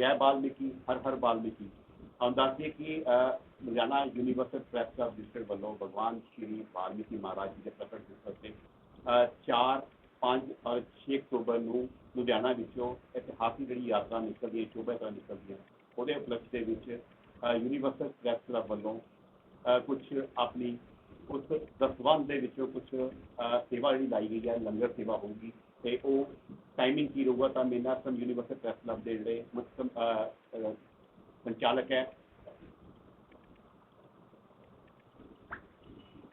ਜੈ ਬਾਲਮੀਕੀ ਹਰ ਹਰ ਬਾਲਮੀਕੀ ਆਉਂਦਾ ਸੀ ਕਿ Ludhiana universal press club district ਵੱਲੋਂ ਭਗਵਾਨ ਸ਼੍ਰੀ ਵਾਲਮੀਕੀ ਮਹਾਰਾਜ ਜੀ ਦੇ ਪ੍ਰਗਟ ਦਿਵਸ ਤੇ 4 5 ਔਰ 6 ਅਕਤੂਬਰ ਨੂੰ ਲੁਧਿਆਣਾ ਵਿੱਚੋਂ ਇਤਿਹਾਸਿਕ ਜਿਹੜੀ ਯਾਤਰਾ ਨਿਕਲਦੀ ਹੈ ਸ਼ੋਭਾ ਯਾਤਰਾ ਨਿਕਲਦੀ ਹੈ ਉਹਦੇ ਉਪਲਕਸ਼ ਦੇ ਵਿੱਚ ਯੂਨੀਵਰਸਲ ਪ੍ਰੈਸ ਕਲੱਬ ਵੱਲੋਂ ਕੁਝ ਆਪਣੀ ਉਸ ਦਸਵੰਦ ਦੇ ਵਿੱਚੋਂ ਕੁਝ ਸੇਵਾ ਜਿਹੜੀ ਲਾਈ ਗਈ ਹੈ ਲੰਗਰ ਸੇਵਾ ਹੋਊਗੀ ਤੇ ਉਹ ਟਾਈਮਿੰਗ ਕੀ ਰਹੂਗਾ ਤਾਂ ਮੇਨਾ ਸਮ ਯੂਨੀਵਰਸਲ ਪ੍ਰੈਸ ਕਲੱਬ ਦੇ ਜਿਹੜੇ ਮੁੱਖ ਸੰਚਾਲਕ ਹੈ।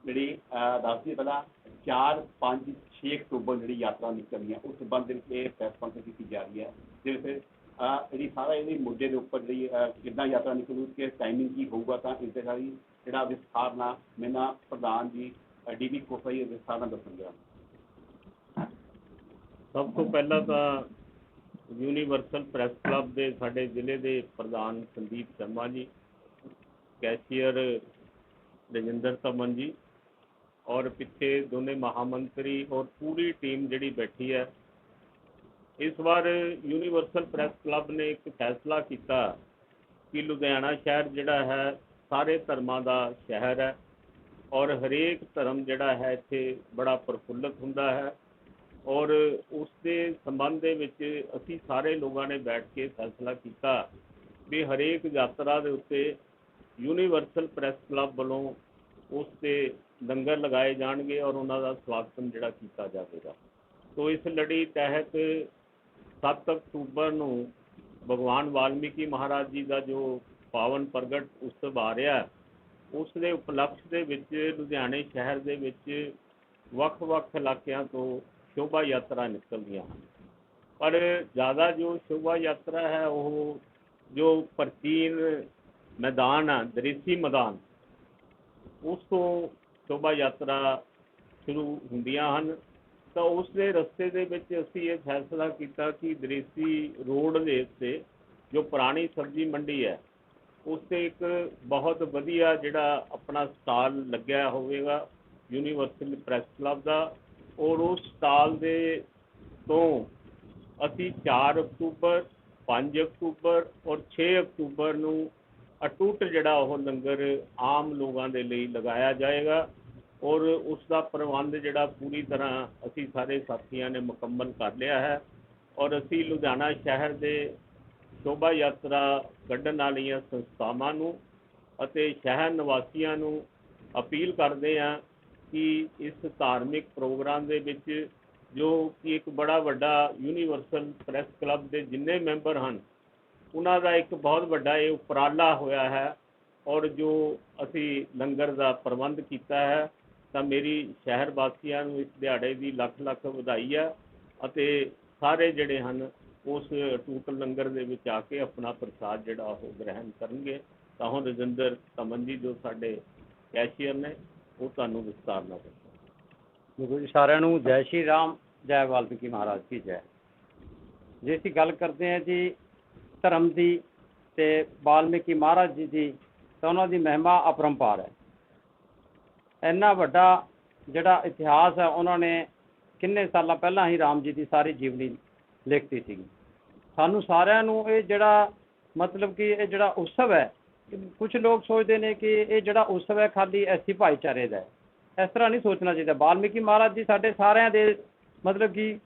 ਜਿਹੜੀ ਦੱਸਦੀ ਪਹਿਲਾਂ 4 5 6 ਅਕਤੂਬਰ ਜਿਹੜੀ ਯਾਤਰਾ ਨਿਕਲਣੀ ਹੈ, ਉਸ ਸੰਬੰਧ ਵਿੱਚ ਇਹ ਪ੍ਰੈਸ ਕਾਨਫਰੰਸ ਕੀਤੀ ਜਾ ਰਹੀ ਹੈ। ਜਿਹਦੇ ਵਿੱਚ ਜਿਹੜੀ ਸਾਰਾ ਇਹਦੇ ਮੁੱਦੇ ਦੇ ਉੱਪਰ ਜਿਹੜੀ ਕਿੱਦਾਂ ਯਾਤਰਾ ਨਿਕਲੂ ਕਿ ਟਾਈਮਿੰਗ ਕੀ ਹੋਊਗਾ ਤਾਂ ਇਸ ਦੇ ਸਾਰੀ ਜਿਹੜਾ ਵਿਸਥਾਰ ਨਾਲ ਮੇਨਾ ਪ੍ਰਧਾਨ ਜੀ ਡੀਬੀ ਜੀ ਵਿਸਥਾਰ ਨਾਲ ਦੱਸਣਗੇ। ਸਭ ਤੋਂ ਪਹਿਲਾਂ ਤਾਂ ਯੂਨੀਵਰਸਲ ਪ੍ਰੈਸ ਕਲੱਬ ਦੇ ਸਾਡੇ ਜ਼ਿਲ੍ਹੇ ਦੇ ਪ੍ਰਧਾਨ ਸੰਦੀਪ ਸ਼ਰਮਾ ਜੀ ਕੈਸ਼ੀਅਰ ਰਜਿੰਦਰ ਤਮਨ ਜੀ ਔਰ ਪਿੱਛੇ ਦੋਨੇ ਮਹਾਮੰਤਰੀ ਔਰ ਪੂਰੀ ਟੀਮ ਜਿਹੜੀ ਬੈਠੀ ਹੈ। ਇਸ ਵਾਰ ਯੂਨੀਵਰਸਲ ਪ੍ਰੈਸ ਕਲੱਬ ਨੇ ਇੱਕ ਫੈਸਲਾ ਕੀਤਾ ਕਿ ਲੁਧਿਆਣਾ ਸ਼ਹਿਰ ਜਿਹੜਾ ਹੈ, ਸਾਰੇ ਧਰਮਾਂ ਦਾ ਸ਼ਹਿਰ ਹੈ ਔਰ ਹਰੇਕ ਧਰਮ ਜਿਹੜਾ ਹੈ ਇੱਥੇ ਬੜਾ ਪ੍ਰਫੁੱਲਤ ਹੁੰਦਾ ਹੈ। ਔਰ ਉਸ ਦੇ ਸੰਬੰਧ ਦੇ ਵਿੱਚ ਅਸੀਂ ਸਾਰੇ ਲੋਕਾਂ ਨੇ ਬੈਠ ਕੇ ਫੈਸਲਾ ਕੀਤਾ ਵੀ ਹਰੇਕ ਯਾਤਰਾ ਦੇ ਉੱਤੇ ਯੂਨੀਵਰਸਲ ਪ੍ਰੈਸ ਕਲੱਬ ਵੱਲੋਂ ਉਸ ਤੇ ਲੰਗਰ ਲਗਾਏ ਜਾਣਗੇ ਔਰ ਉਹਨਾਂ ਦਾ ਸਵਾਗਤ ਜਿਹੜਾ ਕੀਤਾ ਜਾਵੇਗਾ। ਸੋ ਇਸ ਲੜੀ ਤਹਿਤ 7 ਅਕਤੂਬਰ ਨੂੰ ਭਗਵਾਨ ਵਾਲਮੀਕੀ ਮਹਾਰਾਜ ਜੀ ਦਾ ਜੋ ਪਾਵਨ ਪ੍ਰਗਟ ਉਤਸਵ ਆ ਰਿਹਾ ਉਸ ਦੇ ਉਪਲਕਸ਼ ਦੇ ਵਿੱਚ ਲੁਧਿਆਣੇ ਸ਼ਹਿਰ ਦੇ ਵਿੱਚ ਵੱਖ-ਵੱਖ ਇਲਾਕਿਆਂ ਤੋਂ ਸ਼ੋਭਾ ਯਾਤਰਾ ਨਿਕਲਦੀਆਂ ਹਨ। ਪਰ ਜ਼ਿਆਦਾ ਜੋ ਸ਼ੋਭਾ ਯਾਤਰਾ ਹੈ, ਉਹ ਜੋ ਪ੍ਰਾਚੀਨ ਮੈਦਾਨ ਆ ਦ੍ਰਿਸ਼ੀ ਮੈਦਾਨ, ਉਸ ਤੋਂ ਸ਼ੋਭਾ ਯਾਤਰਾ ਸ਼ੁਰੂ ਹੁੰਦੀਆਂ ਹਨ। ਤਾਂ ਉਸ ਦੇ ਰਸਤੇ ਦੇ ਵਿੱਚ ਅਸੀਂ ਇਹ ਫੈਸਲਾ ਕੀਤਾ ਕਿ ਦ੍ਰਿਸ਼ੀ ਰੋਡ ਦੇ ਉੱਤੇ ਜੋ ਪੁਰਾਣੀ ਸਬਜ਼ੀ ਮੰਡੀ ਹੈ, ਉਸ ਤੇ ਇੱਕ ਬਹੁਤ ਵਧੀਆ ਜਿਹੜਾ ਆਪਣਾ ਸਟਾਲ ਲੱਗਿਆ ਹੋਵੇਗਾ ਯੂਨੀਵਰਸਲ ਪ੍ਰੈਸ ਕਲੱਬ ਦਾ। ਔਰ ਉਸ ਸਾਲ ਦੇ ਤੋਂ ਅਸੀਂ 4 ਅਕਤੂਬਰ 5 ਅਕਤੂਬਰ ਔਰ 6 ਅਕਤੂਬਰ ਨੂੰ ਅਟੁੱਟ ਜਿਹੜਾ ਉਹ ਲੰਗਰ ਆਮ ਲੋਕਾਂ ਦੇ ਲਈ ਲਗਾਇਆ ਜਾਏਗਾ ਔਰ ਉਸ ਦਾ ਪ੍ਰਬੰਧ ਜਿਹੜਾ ਪੂਰੀ ਤਰ੍ਹਾਂ ਅਸੀਂ ਸਾਰੇ ਸਾਥੀਆਂ ਨੇ ਮੁਕੰਮਲ ਕਰ ਲਿਆ ਹੈ ਔਰ ਅਸੀਂ ਲੁਧਿਆਣਾ ਸ਼ਹਿਰ ਦੇ ਸ਼ੋਭਾ ਯਾਤਰਾ ਕੱਢਣ ਵਾਲੀਆਂ ਸੰਸਥਾਵਾਂ ਨੂੰ ਅਤੇ ਸ਼ਹਿਰ ਨਿਵਾਸੀਆਂ ਨੂੰ ਅਪੀਲ ਕਰਦੇ ਹਾਂ ਕਿ ਇਸ ਧਾਰਮਿਕ ਪ੍ਰੋਗਰਾਮ ਦੇ ਵਿੱਚ ਜੋ ਕਿ ਇੱਕ ਬੜਾ ਵੱਡਾ ਯੂਨੀਵਰਸਲ ਪ੍ਰੈਸ ਕਲੱਬ ਦੇ ਜਿੰਨੇ ਮੈਂਬਰ ਹਨ, ਉਹਨਾਂ ਦਾ ਇੱਕ ਬਹੁਤ ਵੱਡਾ ਇਹ ਉਪਰਾਲਾ ਹੋਇਆ ਹੈ ਔਰ ਜੋ ਅਸੀਂ ਲੰਗਰ ਦਾ ਪ੍ਰਬੰਧ ਕੀਤਾ ਹੈ, ਤਾਂ ਮੇਰੀ ਸ਼ਹਿਰ ਵਾਸੀਆਂ ਨੂੰ ਇਸ ਦਿਹਾੜੇ ਦੀ ਲੱਖ ਲੱਖ ਵਧਾਈ ਹੈ ਅਤੇ ਸਾਰੇ ਜਿਹੜੇ ਹਨ, ਉਸ ਟੂਟ ਲੰਗਰ ਦੇ ਵਿੱਚ ਆ ਕੇ ਆਪਣਾ ਪ੍ਰਸਾਦ ਜਿਹੜਾ ਉਹ ਗ੍ਰਹਿਣ ਕਰਨਗੇ। ਤਾਂ ਹੁਣ ਰਜਿੰਦਰ ਤਮਨ ਜੀ ਜੋ ਸਾਡੇ ਕੈਸ਼ੀਅਰ ਨੇ ਉਹ ਤੁਹਾਨੂੰ ਵਿਸਤਾਰ ਨਾਲ ਦੱਸਣਗੇ ਗੁਰੂ ਜੀ, ਸਾਰਿਆਂ ਨੂੰ ਜੈ ਸ਼੍ਰੀ ਰਾਮ, ਜੈ ਵਾਲਮੀਕੀ ਮਹਾਰਾਜ ਕੀ ਜੈ। ਜੇ ਅਸੀਂ ਗੱਲ ਕਰਦੇ ਹਾਂ ਜੀ ਧਰਮ ਦੀ ਤੇ ਵਾਲਮੀਕੀ ਮਹਾਰਾਜ ਜੀ ਦੀ, ਤਾਂ ਉਹਨਾਂ ਦੀ ਮਹਿਮਾ ਅਪਰੰਪਾਰ ਹੈ। ਇੰਨਾ ਵੱਡਾ ਜਿਹੜਾ ਇਤਿਹਾਸ ਹੈ, ਉਹਨਾਂ ਨੇ ਕਿੰਨੇ ਸਾਲਾਂ ਪਹਿਲਾਂ ਹੀ ਰਾਮ ਜੀ ਦੀ ਸਾਰੀ ਜੀਵਨੀ ਲਿਖਤੀ ਸੀਗੀ। ਸਾਨੂੰ ਸਾਰਿਆਂ ਨੂੰ ਇਹ ਜਿਹੜਾ ਮਤਲਬ ਕਿ ਇਹ ਜਿਹੜਾ ਉਤਸਵ ਹੈ ਕੁਝ ਲੋਕ ਸੋਚਦੇ ਨੇ ਕਿ ਇਹ ਜਿਹੜਾ ਉਤਸਵ ਹੈ ਖਾਲੀ ਐਸੀ ਭਾਈਚਾਰੇ ਦਾ ਹੈ। ਇਸ ਤਰ੍ਹਾਂ ਨਹੀਂ ਸੋਚਣਾ ਚਾਹੀਦਾ। ਵਾਲਮੀਕੀ ਮਹਾਰਾਜ ਜੀ ਸਾਡੇ ਸਾਰਿਆਂ ਦੇ ਮਤਲਬ ਕਿ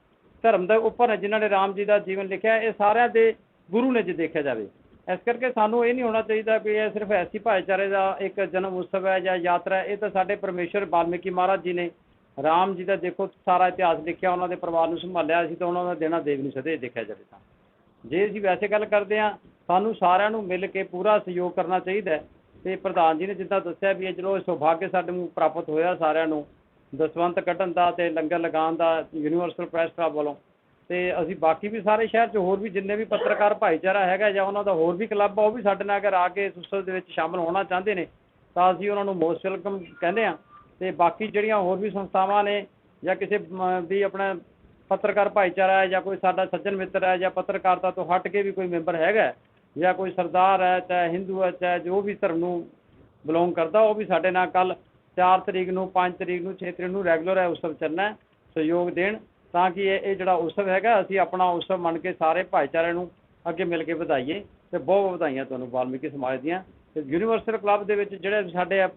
ਧਰਮ ਦੇ ਉੱਪਰ ਹੈ ਜਿਨ੍ਹਾਂ ਨੇ ਰਾਮ ਜੀ ਦਾ ਜੀਵਨ ਲਿਖਿਆ ਇਹ ਸਾਰਿਆਂ ਦੇ ਗੁਰੂ ਨੇ ਜੇ ਦੇਖਿਆ ਜਾਵੇ। ਇਸ ਕਰਕੇ ਸਾਨੂੰ ਇਹ ਨਹੀਂ ਹੋਣਾ ਚਾਹੀਦਾ ਕਿ ਇਹ ਸਿਰਫ ਐਸੀ ਭਾਈਚਾਰੇ ਦਾ ਇੱਕ ਜਨਮ ਉਤਸਵ ਹੈ ਜਾਂ ਯਾਤਰਾ ਇਹ ਤਾਂ ਸਾਡੇ ਪਰਮੇਸ਼ਰ ਵਾਲਮੀਕੀ ਮਹਾਰਾਜ ਜੀ ਨੇ ਰਾਮ ਜੀ ਦਾ ਦੇਖੋ ਸਾਰਾ ਇਤਿਹਾਸ ਲਿਖਿਆ, ਉਹਨਾਂ ਦੇ ਪਰਿਵਾਰ ਨੂੰ ਸੰਭਾਲਿਆ ਸੀ ਤਾਂ ਉਹਨਾਂ ਦਾ ਦੇਣਾ ਦੇਵ ਨਹੀਂ ਸਦੇ ਦੇਖਿਆ ਜਾਵੇ ਤਾਂ। ਜੇ ਅਸੀਂ ਵੈਸੇ ਗੱਲ ਕਰਦੇ ਹਾਂ ਸਾਨੂੰ ਸਾਰਿਆਂ ਨੂੰ ਮਿਲ ਕੇ ਪੂਰਾ ਸਹਿਯੋਗ ਕਰਨਾ ਚਾਹੀਦਾ ਹੈ। ਤੇ ਪ੍ਰਧਾਨ ਜੀ ਨੇ ਜਿੱਦਾਂ ਦੱਸਿਆ ਵੀ ਇਹ ਚਲੋ ਇਹ ਸੁਭਾਗਯ ਸਾਡੇ ਨੂੰ ਪ੍ਰਾਪਤ ਹੋਇਆ ਸਾਰਿਆਂ ਨੂੰ ਦਸਵੰਤ ਕੱਢਣ ਦਾ ਤੇ ਲੰਗਰ ਲਗਾਉਣ ਦਾ ਯੂਨੀਵਰਸਲ ਪ੍ਰੈਸ ਕਲੱਬ ਵੱਲੋਂ। ਤੇ ਅਸੀਂ ਬਾਕੀ ਵੀ ਸਾਰੇ ਸ਼ਹਿਰ 'ਚ ਹੋਰ ਵੀ ਜਿੰਨੇ ਵੀ ਪੱਤਰਕਾਰ ਭਾਈਚਾਰਾ ਹੈਗਾ ਜਾਂ ਉਹਨਾਂ ਦਾ ਹੋਰ ਵੀ ਕਲੱਬ ਆ ਉਹ ਵੀ ਸਾਡੇ ਨਾਲ ਅਗਰ ਆ ਕੇ ਇਸ ਦੇ ਵਿੱਚ ਸ਼ਾਮਲ ਹੋਣਾ ਚਾਹੁੰਦੇ ਨੇ ਤਾਂ ਅਸੀਂ ਉਹਨਾਂ ਨੂੰ ਮੋਸਟ ਵੈਲਕਮ ਕਹਿੰਦੇ ਆ ਤੇ ਬਾਕੀ ਜਿਹੜੀਆਂ ਹੋਰ ਵੀ ਸੰਸਥਾਵਾਂ ਨੇ ਜਾਂ ਕਿਸੇ ਮ, ਵੀ ਆਪਣਾ ਪੱਤਰਕਾਰ ਭਾਈਚਾਰਾ ਹੈ ਜਾਂ ਕੋਈ ਸਾਡਾ ਸੱਜਣ ਮਿੱਤਰ ਹੈ ਜਾਂ ਪੱਤਰਕਾਰਤਾ ਤੋਂ ਹਟ ਕੇ ਵੀ ਕੋਈ ਮੈਂਬਰ ਹੈਗਾ ਜਾਂ ਕੋਈ ਸਰਦਾਰ ਹੈ, ਚਾਹੇ ਹਿੰਦੂ ਹੈ, ਚਾਹੇ ਜੋ ਵੀ ਧਰਮ ਨੂੰ ਬਿਲੋਂਗ ਕਰਦਾ, ਉਹ ਵੀ ਸਾਡੇ ਨਾਲ ਕੱਲ 4 ਤਰੀਕ ਨੂੰ 5 ਤਰੀਕ ਨੂੰ 6 ਤਰੀਕ ਨੂੰ ਰੈਗੂਲਰ ਹੈ ਉਤਸਵ ਚੱਲਣਾ ਸਹਿਯੋਗ ਦੇਣ, ਤਾਂ ਕਿ ਇਹ ਇਹ ਜਿਹੜਾ ਉਤਸਵ ਹੈਗਾ, ਅਸੀਂ ਆਪਣਾ ਉਤਸਵ ਮੰਨ ਕੇ ਸਾਰੇ ਭਾਈਚਾਰੇ ਨੂੰ ਅੱਗੇ ਮਿਲ ਕੇ ਵਧਾਈਏ ਤੇ ਬਹੁਤ ਬਹੁਤ ਵਧਾਈਆਂ ਤੁਹਾਨੂੰ ਵਾਲਮੀਕੀ ਸਮਾਜ ਦੀਆਂ। ਤੇ ਯੂਨੀਵਰਸਲ ਕਲੱਬ ਦੇ ਵਿੱਚ ਜਿਹੜੇ ਸਾਡੇ ਆ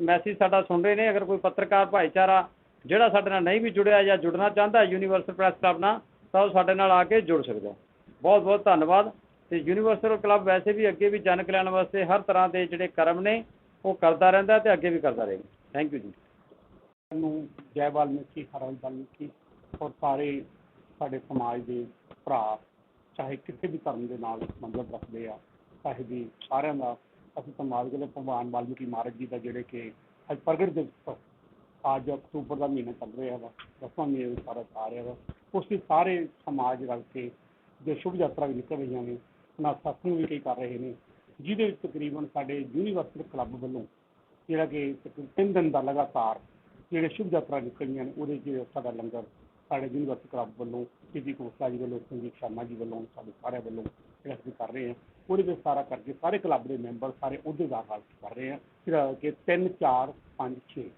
ਮੈਸੇਜ ਸਾਡਾ ਸੁਣ ਰਹੇ ਨੇ, ਅਗਰ ਕੋਈ ਪੱਤਰਕਾਰ ਭਾਈਚਾਰਾ ਜਿਹੜਾ ਸਾਡੇ ਨਾਲ ਨਹੀਂ ਵੀ ਜੁੜਿਆ ਜਾਂ ਜੁੜਨਾ ਚਾਹੁੰਦਾ ਯੂਨੀਵਰਸਲ ਪ੍ਰੈਸ ਕਲੱਬ ਨਾਲ, ਤਾਂ ਉਹ ਸਾਡੇ ਨਾਲ ਆ ਕੇ ਜੁੜ ਸਕਦਾ ਬਹੁਤ ਬਹੁਤ ਧੰਨਵਾਦ। ਤੇ ਯੂਨੀਵਰਸਲ ਕਲੱਬ ਵੈਸੇ ਵੀ ਅੱਗੇ ਵੀ ਜਨ ਕਲਿਆਣ ਵਾਸਤੇ ਹਰ ਤਰ੍ਹਾਂ ਦੇ ਜਿਹੜੇ ਕਰਮ ਨੇ, ਉਹ ਕਰਦਾ ਰਹਿੰਦਾ ਤੇ ਅੱਗੇ ਵੀ ਕਰਦਾ ਰਹੇਗਾ। ਥੈਂਕ ਯੂ ਜੀ। ਨੂੰ ਜੈ ਵਾਲਮੀਕੀ ਹਰ ਵਾਲਮੀਕੀ, ਔਰ ਸਾਰੇ ਸਾਡੇ ਸਮਾਜ ਦੇ ਭਰਾ, ਚਾਹੇ ਕਿਸੇ ਵੀ ਧਰਮ ਦੇ ਨਾਲ ਸੰਬੰਧ ਰੱਖਦੇ ਆ, ਚਾਹੇ ਵੀ ਸਾਰਿਆਂ ਦਾ, ਅਸੀਂ ਸਮਾਜ ਦੇ ਭਗਵਾਨ ਵਾਲਮੀਕੀ ਮਹਾਰਾਜ ਜੀ ਦਾ ਜਿਹੜੇ ਕਿ ਅੱਜ ਪ੍ਰਗਟ ਦਿਵਸ ਅੱਜ ਅਕਤੂਬਰ ਦਾ ਮਹੀਨਾ ਚੱਲ ਰਿਹਾ ਵਾ ਦਸਵਾਂ ਮਹੀਨਾ ਵੀ ਸਾਰਾ ਆ ਰਿਹਾ ਵਾ, ਉਸ ਦੀ ਸਾਰੇ ਸਮਾਜ ਰਲ ਕੇ ਜੋ ਸ਼ੁਭ ਯਾਤਰਾ ਵੀ ਨਿਕਲ ਰਹੀਆਂ ਨੇ ਸਤਸੰਗ ਵੀ ਕਈ ਕਰ ਰਹੇ ਨੇ ਜਿਹਦੇ ਵਿੱਚ ਤਕਰੀਬਨ ਸਾਡੇ ਯੂਨੀਵਰਸਿਟੀ ਕਲੱਬ ਵੱਲੋਂ ਜਿਹੜਾ ਕਿ ਤਿੰਨ ਦਿਨ ਦਾ ਲਗਾਤਾਰ ਜਿਹੜੇ ਸ਼ੁਭ ਯਾਤਰਾ ਨਿਕਲੀਆਂ ਨੇ ਉਹਦੇ 'ਚ ਸਾਡਾ ਲੰਗਰ ਸਾਡੇ ਯੂਨੀਵਰਸਿਟੀ ਕਲੱਬ ਵੱਲੋਂ ਸਿੱਧੀ ਕੋਸਲਾ ਜੀ ਵੱਲੋਂ ਸੰਜੀਤ ਸ਼ਰਮਾ ਜੀ ਵੱਲੋਂ ਸਾਡੇ ਸਾਰਿਆਂ ਵੱਲੋਂ ਜਿਹੜਾ ਅਸੀਂ ਕਰ ਰਹੇ ਹਾਂ ਉਹਦੇ ਵਿੱਚ ਸਾਰਾ ਕਰਕੇ ਸਾਰੇ ਕਲੱਬ ਦੇ ਮੈਂਬਰ ਸਾਰੇ ਅਹੁਦੇਦਾਰ ਨਾਲ ਕਰ ਰਹੇ ਹਾਂ ਫਿਰ ਕਿ 3 4 5 6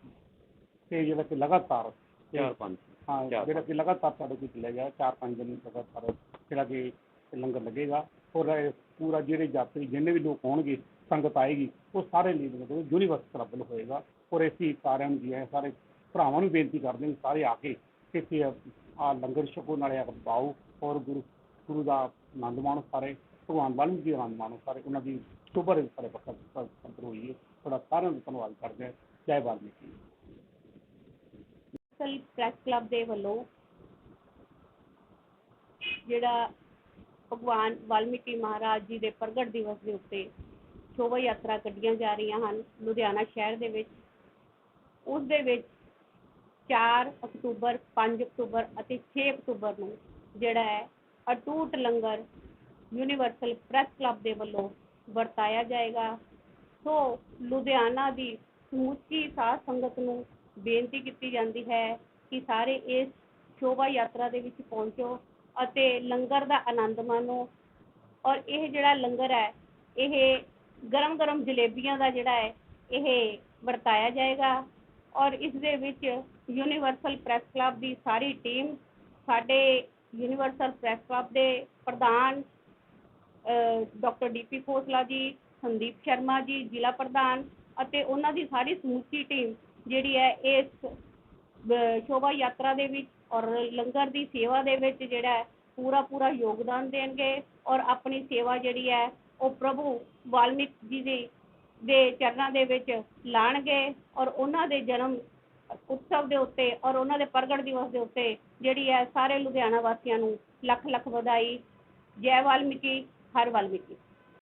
ਤੇ ਜਿਹੜਾ ਕਿ ਲਗਾਤਾਰ ਚਾਰ ਪੰਜ। ਹਾਂ ਚਾਰ ਜਿਹੜਾ ਕਿ ਲਗਾਤਾਰ ਸਾਡੇ ਕੋਲ ਚੱਲਿਆ ਗਿਆ ਚਾਰ ਪੰਜ ਦਿਨ ਲਗਾਤਾਰ ਜਿਹੜਾ ਕਿ ਲੰਗਰ ਲੱਗੇਗਾ। ਔਰ ਪੂਰਾ ਜਿਹੜੇ ਯਾਤਰੀ ਜਿੰਨੇ ਵੀ ਲੋਕ ਹੋਣਗੇ, ਸੰਗਤ ਆਏਗੀ, ਉਹ ਸਾਰੇ ਲਈ ਮਤਲਬ ਯੂਨੀਵਰਸਿਟੀ ਕਲੱਬ ਹੋਏਗਾ। ਔਰ ਅਸੀਂ ਸਾਰਿਆਂ ਨੂੰ ਜੀ ਆਇਆਂ ਸਾਰੇ ਭਰਾਵਾਂ ਨੂੰ ਬੇਨਤੀ ਕਰਦੇ ਹਾਂ ਸਾਰੇ ਆ ਕੇ ਇੱਥੇ ਆ ਲੰਗਰ ਛਕੋ, ਨਾਲੇ ਆ ਪਾਓ ਔਰ ਗੁਰੂ ਗੁਰੂ ਦਾ ਆਨੰਦ ਮਾਣੋ ਸਾਰੇ, ਭਗਵਾਨ ਵਾਲਮੀਕੀ ਜੀ ਦਾ ਆਨੰਦ ਮਾਣੋ ਸਾਰੇ, ਉਹਨਾਂ ਦੀ ਸ਼ੋਭਾ ਦੇ ਸਾਰੇ ਪੱਕਾ ਸੰਤਰ ਹੋਈਏ। ਤੁਹਾਡਾ ਸਾਰਿਆਂ ਦਾ ਧੰਨਵਾਦ ਕਰਦੇ ਹਾਂ। ਜੈ ਵਾਲਮੀਕੀ ਸਲ ਪ੍ਰੈਸ ਕਲੱਬ ਦੇ ਵੱਲੋਂ ਜਿਹੜਾ ਭਗਵਾਨ ਵਾਲਮੀਕੀ ਮਹਾਰਾਜ ਜੀ ਦੇ ਪ੍ਰਗਟ ਦਿਵਸ ਦੇ ਉੱਤੇ ਸ਼ੋਭਾ ਯਾਤਰਾ ਕੱਢੀਆਂ ਜਾ ਰਹੀਆਂ ਹਨ ਲੁਧਿਆਣਾ ਸ਼ਹਿਰ ਦੇ ਵਿੱਚ। ਉਸ ਦੇ ਵਿੱਚ 4 ਅਕਤੂਬਰ 5 ਅਕਤੂਬਰ ਅਤੇ 6 ਅਕਤੂਬਰ ਨੂੰ ਜਿਹੜਾ ਹੈ, ਅਟੂਟ ਲੰਗਰ ਯੂਨੀਵਰਸਲ ਪ੍ਰੈਸ ਕਲੱਬ ਦੇ ਵੱਲੋਂ ਵਰਤਾਇਆ ਜਾਏਗਾ। ਸੋ ਲੁਧਿਆਣਾ ਦੀ ਸਮੁੱਚੀ ਸਾਧ ਸੰਗਤ ਨੂੰ ਬੇਨਤੀ ਕੀਤੀ ਜਾਂਦੀ ਹੈ ਕਿ ਸਾਰੇ ਇਸ ਸ਼ੋਭਾ ਯਾਤਰਾ ਦੇ ਵਿੱਚ ਪਹੁੰਚੋ। ਅਤੇ ਲੰਗਰ ਦਾ ਆਨੰਦ ਮਾਣੋ। ਔਰ ਇਹ ਜਿਹੜਾ ਲੰਗਰ ਹੈ, ਇਹ ਗਰਮ ਗਰਮ ਜਲੇਬੀਆਂ ਦਾ ਜਿਹੜਾ ਹੈ, ਇਹ ਵਰਤਾਇਆ ਜਾਏਗਾ। ਔਰ ਇਸ ਦੇ ਵਿੱਚ ਯੂਨੀਵਰਸਲ ਪ੍ਰੈਸ ਕਲੱਬ ਦੀ ਸਾਰੀ ਟੀਮ ਸਾਡੇ ਯੂਨੀਵਰਸਲ ਪ੍ਰੈਸ ਕਲੱਬ ਦੇ ਪ੍ਰਧਾਨ ਡਾਕਟਰ ਡੀਪੀ ਖੋਸਲਾ ਜੀ, ਸੰਦੀਪ ਸ਼ਰਮਾ ਜੀ, ਜ਼ਿਲ੍ਹਾ ਪ੍ਰਧਾਨ ਅਤੇ ਉਹਨਾਂ ਦੀ ਸਾਰੀ ਸਮੁੱਚੀ ਟੀਮ ਜਿਹੜੀ ਹੈ, ਇਸ ਸ਼ੋਭਾ ਯਾਤਰਾ ਦੇ ਵਿੱਚ ਔਰ ਲੰਗਰ ਦੀ ਸੇਵਾ ਦੇ ਵਿੱਚ ਜਿਹੜਾ ਪੂਰਾ ਪੂਰਾ ਯੋਗਦਾਨ ਦੇਣਗੇ ਔਰ ਆਪਣੀ ਸੇਵਾ ਜਿਹੜੀ ਹੈ, ਉਹ ਪ੍ਰਭੂ ਵਾਲਮੀਕ ਜੀ ਦੀ, ਦੇ ਚਰਨਾਂ ਦੇ ਵਿੱਚ ਲਾਣਗੇ ਔਰ ਉਹਨਾਂ ਦੇ ਜਨਮ ਉਤਸਵ ਦੇ ਉੱਤੇ ਔਰ ਉਹਨਾਂ ਦੇ ਪ੍ਰਗਟ ਦਿਵਸ ਦੇ ਉੱਤੇ ਜਿਹੜੀ ਹੈ, ਸਾਰੇ ਲੁਧਿਆਣਾ ਵਾਸੀਆਂ ਨੂੰ ਲੱਖ ਲੱਖ ਵਧਾਈ। ਜੈ ਵਾਲਮੀਕੀ, ਹਰ ਵਾਲਮੀਕੀ।